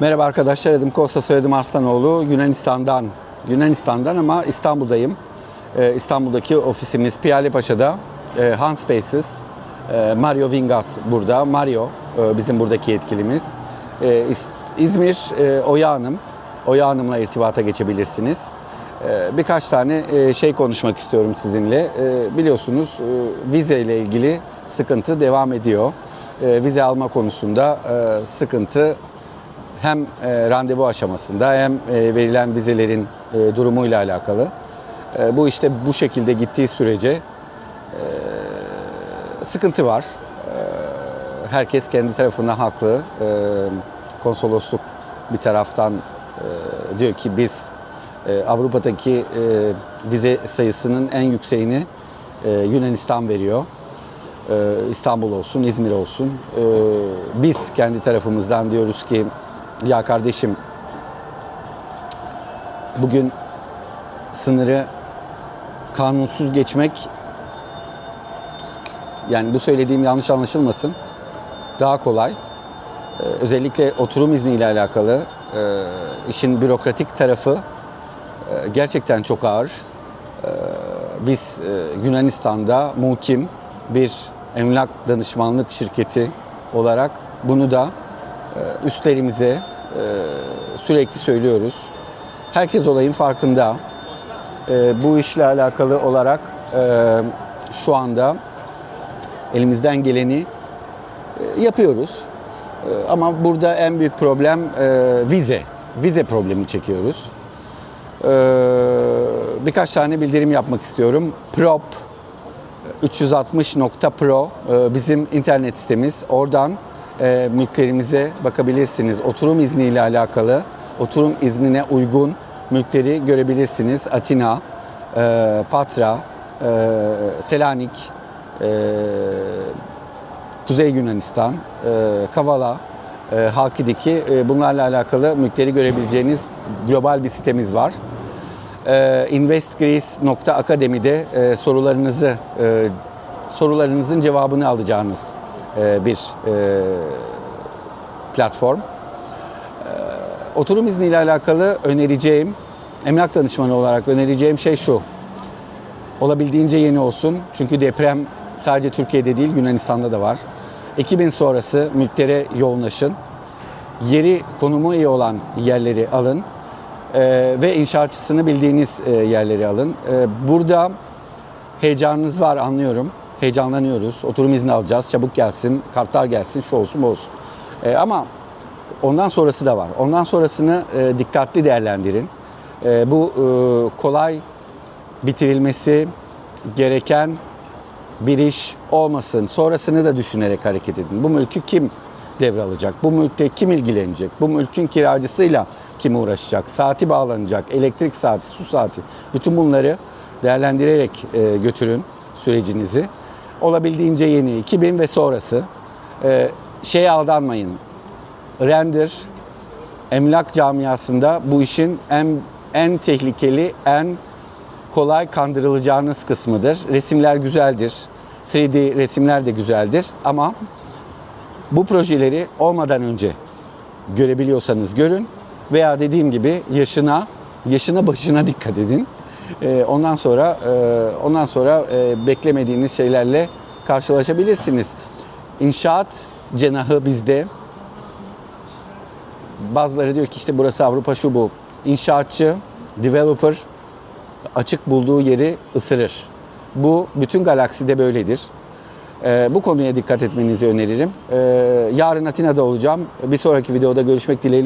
Merhaba arkadaşlar, adım Kosta, soyadım Arslanoğlu. Yunanistan'dan, Yunanistan'dan ama İstanbul'dayım. Ee, İstanbul'daki ofisimiz Piyale Paşa'da. Ee, Hans Spaces, e, Mario Vingas burada. Mario e, bizim buradaki yetkilimiz. Ee, İz- İzmir e, Oya Hanım. Oya Hanım'la irtibata geçebilirsiniz. Ee, Birkaç tane e, şey konuşmak istiyorum sizinle. Ee, Biliyorsunuz e, vize ile ilgili sıkıntı devam ediyor. Ee, Vize alma konusunda e, sıkıntı hem e, randevu aşamasında hem e, verilen vizelerin e, durumuyla alakalı. Bu işte bu şekilde gittiği sürece sıkıntı var. Herkes kendi tarafından haklı. Konsolosluk bir taraftan diyor ki biz Avrupa'daki vize sayısının en yükseğini Yunanistan veriyor. İstanbul olsun, İzmir olsun. Biz kendi tarafımızdan diyoruz ki ya kardeşim bugün sınırı kanunsuz geçmek yani bu söylediğim yanlış anlaşılmasın daha kolay. Ee, Özellikle oturum izniyle alakalı e, işin bürokratik tarafı e, gerçekten çok ağır biz e, Yunanistan'da mukim bir emlak danışmanlık şirketi olarak bunu da e, üstlerimize e, sürekli söylüyoruz. Herkes olayın farkında. E, bu işle alakalı olarak e, şu anda elimizden geleni e, yapıyoruz. E, Ama burada en büyük problem e, vize. Vize problemi çekiyoruz. Birkaç tane bildirim yapmak istiyorum. Prop 360.pro e, bizim internet sitemiz. Oradan e, mülklerimize bakabilirsiniz. Oturum izniyle alakalı, oturum iznine uygun mülkleri görebilirsiniz. Atina, e, Patra, e, Selanik, e, Kuzey Yunanistan, e, Kavala, e, Halkidiki e, bunlarla alakalı mülkleri görebileceğiniz global bir sitemiz var. E, investgreece.akademi'de e, sorularınızı e, sorularınızın cevabını alacağınız bir e, platform. E, oturum izniyle alakalı önereceğim, emlak danışmanı olarak önereceğim şey şu. Olabildiğince yeni olsun. Çünkü deprem sadece Türkiye'de değil Yunanistan'da da var. 2000 sonrası mülklere yoğunlaşın. Yeri konumu iyi olan yerleri alın. Ee, ve inşaatçısını bildiğiniz e, yerleri alın. Ee, burada heyecanınız var anlıyorum. Heyecanlanıyoruz. Oturum izni alacağız. Çabuk gelsin, kartlar gelsin, şu olsun bu olsun. Ee, ama ondan sonrası da var. Ondan sonrasını e, dikkatli değerlendirin. E, bu e, kolay bitirilmesi gereken bir iş olmasın. Sonrasını da düşünerek hareket edin. Bu mülkü kim devralacak? Bu mülkle kim ilgilenecek? Bu mülkün kiracısıyla kim uğraşacak? Saati bağlanacak, elektrik saati, su saati. Bütün bunları değerlendirerek e, götürün sürecinizi. Olabildiğince yeni 2000 ve sonrası. E, şeye aldanmayın. Render emlak camiasında bu işin en en tehlikeli, en kolay kandırılacağınız kısmıdır. Resimler güzeldir. 3D resimler de güzeldir ama bu projeleri olmadan önce görebiliyorsanız görün veya dediğim gibi yaşına yaşına başına dikkat edin. Ee, ondan sonra e, ondan sonra e, beklemediğiniz şeylerle karşılaşabilirsiniz. İnşaat cenahı bizde bazıları diyor ki işte burası Avrupa şu bu. İnşaatçı, developer açık bulduğu yeri ısırır. Bu bütün galakside böyledir. Ee, bu konuya dikkat etmenizi öneririm. Ee, yarın Atina'da olacağım. Bir sonraki videoda görüşmek dileğiyle.